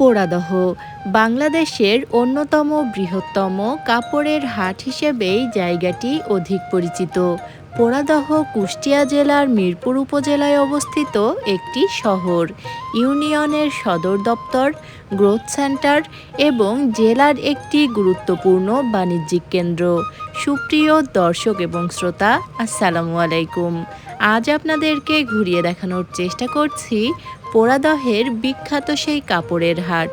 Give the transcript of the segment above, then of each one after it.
পোড়াদহ। বাংলাদেশের অন্যতম বৃহত্তম কাপড়ের হাট হিসেবেই জায়গাটি অধিক পরিচিত। পোড়াদহ কুষ্টিয়া জেলার মিরপুর উপজেলায় অবস্থিত একটি শহর। ইউনিয়নের সদর দপ্তর, গ্রোথ সেন্টার এবং জেলার একটি গুরুত্বপূর্ণ বাণিজ্যিক কেন্দ্র। সুপ্রিয় দর্শক এবং শ্রোতা, আসসালামু আলাইকুম। আজ আপনাদেরকে ঘুরিয়ে দেখানোর চেষ্টা করছি পোড়াদহের বিখ্যাত সেই কাপড়ের হাট।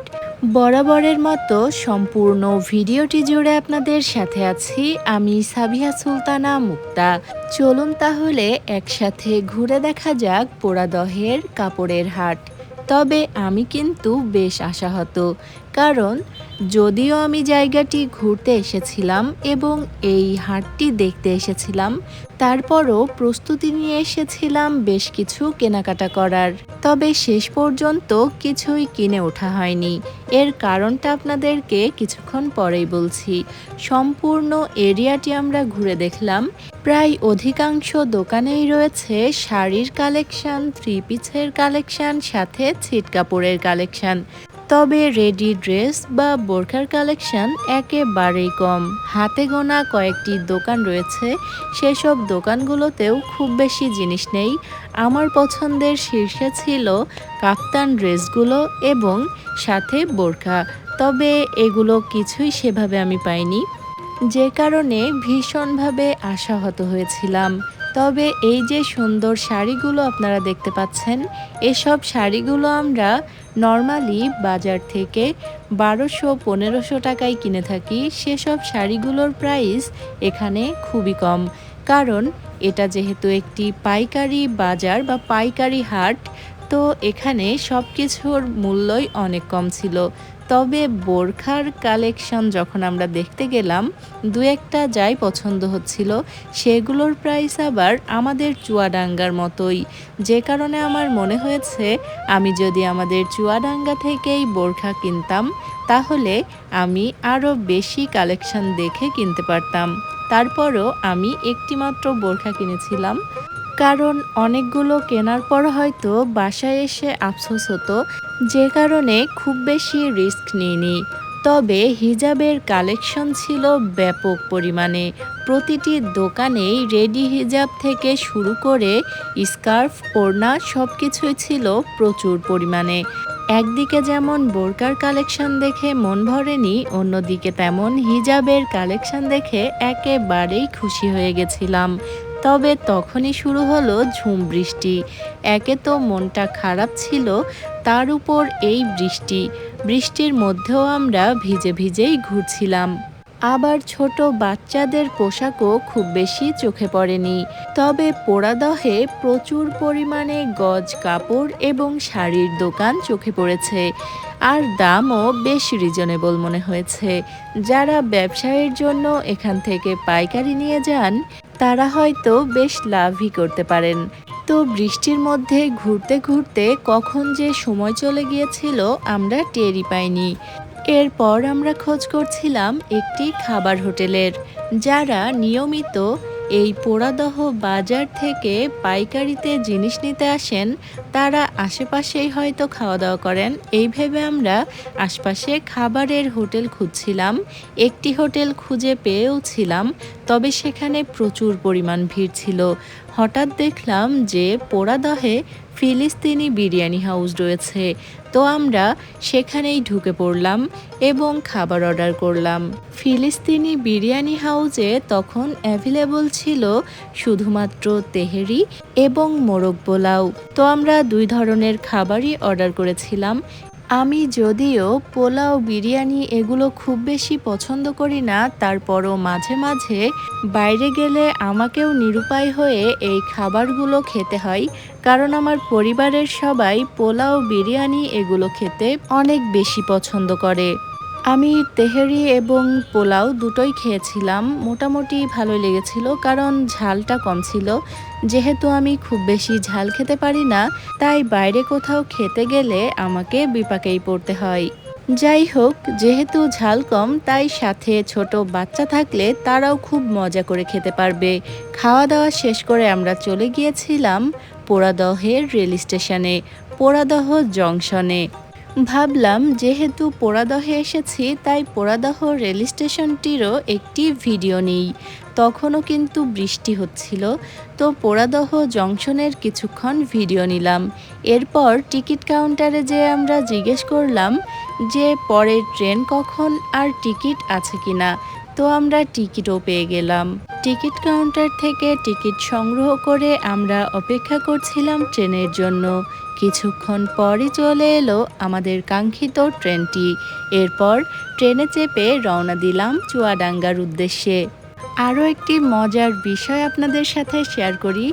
বরাবরের মতো সম্পূর্ণ ভিডিওটি জুড়ে আপনাদের সাথে আছি আমি সাবিয়া সুলতানা মুক্তা। চলুন তাহলে একসাথে ঘুরে দেখা যাক পোড়াদহের কাপড়ের হাট। তবে আমি কিন্তু বেশ আশাহত কারণ যদিও আমি জায়গাটি ঘুরতে এসেছিলাম এবং এই হাটটি দেখতে এসেছিলাম, তারপরও প্রস্তুতি নিয়ে এসেছিলাম বেশ কিছু কেনাকাটা করার। তবে শেষ পর্যন্ত কিছুই কিনে ওঠা হয়নি। এর কারণটা আপনাদেরকে কিছুক্ষণ পরেই বলছি। সম্পূর্ণ এরিয়াটি আমরা ঘুরে দেখলাম। প্রায় অধিকাংশ দোকানেই রয়েছে শাড়ির কালেকশন, থ্রি পিসের কালেকশন, সাথে ছিট কাপড়ের কালেকশন। তবে রেডি ড্রেস বা বোরখার কালেকশন একেবারেই কম। হাতে গোনা কয়েকটি দোকান রয়েছে, সেসব দোকানগুলোতেও খুব বেশি জিনিস নেই। আমার পছন্দের শীর্ষে ছিল কাপ্তান ড্রেসগুলো এবং সাথে বোরখা, তবে এগুলো কিছুই সেভাবে আমি পাইনি। যে কারণে ভীষণভাবে আশাহত হয়েছিলাম। তবে এই যে সুন্দর শাড়িগুলো আপনারা দেখতে পাচ্ছেন, এসব শাড়িগুলো আমরা নর্মালি বাজার থেকে বারোশো, পনেরোশো টাকায় কিনে থাকি। সেসব শাড়িগুলোর প্রাইস এখানে খুবই কম। কারণ এটা যেহেতু একটি পাইকারি বাজার বা পাইকারি হাট, তো এখানে সব কিছুর মূল্যই অনেক কম ছিল। তবে বোরখার কালেকশন যখন আমরা দেখতে গেলাম, দু একটা যাই পছন্দ হচ্ছিল, সেগুলোর প্রাইস আবার আমাদের চুয়াডাঙ্গার মতোই। যে কারণে আমার মনে হয়েছে, আমি যদি আমাদের চুয়াডাঙ্গা থেকেই বোরখা কিনতাম, তাহলে আমি আরও বেশি কালেকশন দেখে কিনতে পারতাম। তারপরও আমি একটিমাত্র বোরখা কিনেছিলাম। কারণ অনেকগুলো কেনার পর হয়তো বাসায় এসে আফসোস হতো, যে কারণে খুব বেশি রিস্ক নিইনি। তবে হিজাবের কালেকশন ছিল ব্যাপক পরিমাণে। প্রতিটি দোকানেই রেডি হিজাব থেকে শুরু করে স্কার্ফ, ওড়না সব কিছুই ছিল প্রচুর পরিমাণে। একদিকে যেমন বোরকার কালেকশন দেখে মন ভরেনি, অন্যদিকে তেমন হিজাবের কালেকশন দেখে একেবারেই খুশি হয়ে গেছিলাম। তবে তখনই শুরু হলো ঝুম বৃষ্টি। একে তো মনটা খারাপ ছিল, তার উপর এই বৃষ্টি। বৃষ্টির মধ্যেও আমরা ভিজে ভিজেই ঘুরছিলাম। আবার ছোট বাচ্চাদের পোশাকও খুব বেশি চোখে পড়েনি। তবে পোড়াদহে প্রচুর পরিমাণে গজ কাপড় এবং শাড়ির দোকান চোখে পড়েছে। আর দামও বেশ রিজনেবল মনে হয়েছে। যারা ব্যবসায়ের জন্য এখান থেকে পাইকারি নিয়ে যান তারা হয়তো বেশ লাভই করতে পারেন। তো বৃষ্টির মধ্যে ঘুরতে ঘুরতে কখন যে সময় চলে গিয়েছিল আমরা টেরই পাইনি। এরপর আমরা খোঁজ করছিলাম একটি খাবার হোটেলের, যারা নিয়মিত এই পোড়াদহ বাজার থেকে পাইকারিতে জিনিস নিতে আসেন, তারা আশেপাশেই হয়তো খাওয়া দাওয়া করেন। এই ভেবে আমরা আশপাশে খাবারের হোটেল খুঁজছিলাম, একটি হোটেল খুঁজে পেয়েও ছিলাম তবে সেখানে প্রচুর পরিমাণ ভিড় ছিল। হঠাৎ দেখলাম যে পোড়াদহে ফিলিস্তিনি বিরিয়ানি হাউস রয়েছে। তো আমরা সেখানেই ঢুকে পড়লাম এবং খাবার অর্ডার করলাম। ফিলিস্তিনি বিরিয়ানি হাউসে তখন অ্যাভেলেবল ছিল শুধুমাত্র তেহেরি এবং মোরগ পোলাও। তো আমরা দুই ধরনের খাবারই অর্ডার করেছিলাম। আমি যদিও পোলাও, বিরিয়ানি এগুলো খুব বেশি পছন্দ করি না, তারপরও মাঝে মাঝে বাইরে গেলে আমাকেও নিরুপায় হয়ে এই খাবারগুলো খেতে হয়, কারণ আমার পরিবারের সবাই পোলাও, বিরিয়ানি এগুলো খেতে অনেক বেশি পছন্দ করে। আমি তেহেরি এবং পোলাও দুটোই খেয়েছিলাম। মোটামুটি ভালো লেগেছিল, কারণ ঝালটা কম ছিল। যেহেতু আমি খুব বেশি ঝাল খেতে পারি না, তাই বাইরে কোথাও খেতে গেলে আমাকে বিপাকেই পড়তে হয়। যাই হোক, যেহেতু ঝাল কম, তাই সাথে ছোট বাচ্চা থাকলে তারাও খুব মজা করে খেতে পারবে। খাওয়া দাওয়া শেষ করে আমরা চলে গিয়েছিলাম পোড়াদহের রেল স্টেশনে, পোড়াদহ জংশনে। ভাবলাম, যেহেতু পোড়াদহে এসেছি, তাই পোড়াদহ রেল স্টেশনটিরও একটি ভিডিও নেই। তখনও কিন্তু বৃষ্টি হচ্ছিল। তো পোড়াদহ জংশনের কিছুক্ষণ ভিডিও নিলাম। এরপর টিকিট কাউন্টারে যে আমরা জিজ্ঞেস করলাম যে, পরের ট্রেন কখন আর টিকিট আছে কিনা তো আমরা টিকিটও পেয়ে গেলাম। টিকিট কাউন্টার থেকে টিকিট সংগ্রহ করে আমরা অপেক্ষা করছিলাম ট্রেনের জন্য। কিছুক্ষণ পরই চলে এলো আমাদের কাঙ্ক্ষিত ট্রেনটি। এরপর ট্রেনে চেপে রওনা দিলাম চুয়াডাঙ্গার উদ্দেশ্যে। আরও একটি মজার বিষয় আপনাদের সাথে শেয়ার করি।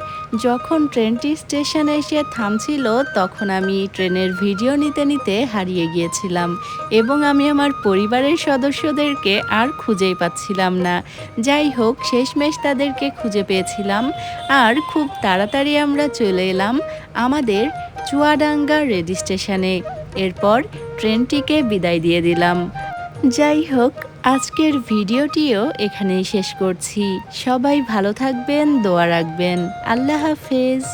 যখন ট্রেনটি স্টেশনে এসে থামছিল, তখন আমি ট্রেনের ভিডিও নিতে নিতে হারিয়ে গিয়েছিলাম এবং আমি আমার পরিবারের সদস্যদেরকে আর খুঁজেই পাচ্ছিলাম না। যাই হোক, শেষমেশ তাদেরকে খুঁজে পেয়েছিলাম। আর খুব তাড়াতাড়ি আমরা চলে এলাম আমাদের চুয়াডাঙ্গা রেজিস্ট্রেশনে এরপর ট্রেনটিকে বিদায় দিয়ে দিলাম। যাই হোক, আজকের ভিডিওটিও এখানেই শেষ করছি। সবাই ভালো থাকবেন, দোয়া রাখবেন। আল্লাহ হাফেজ।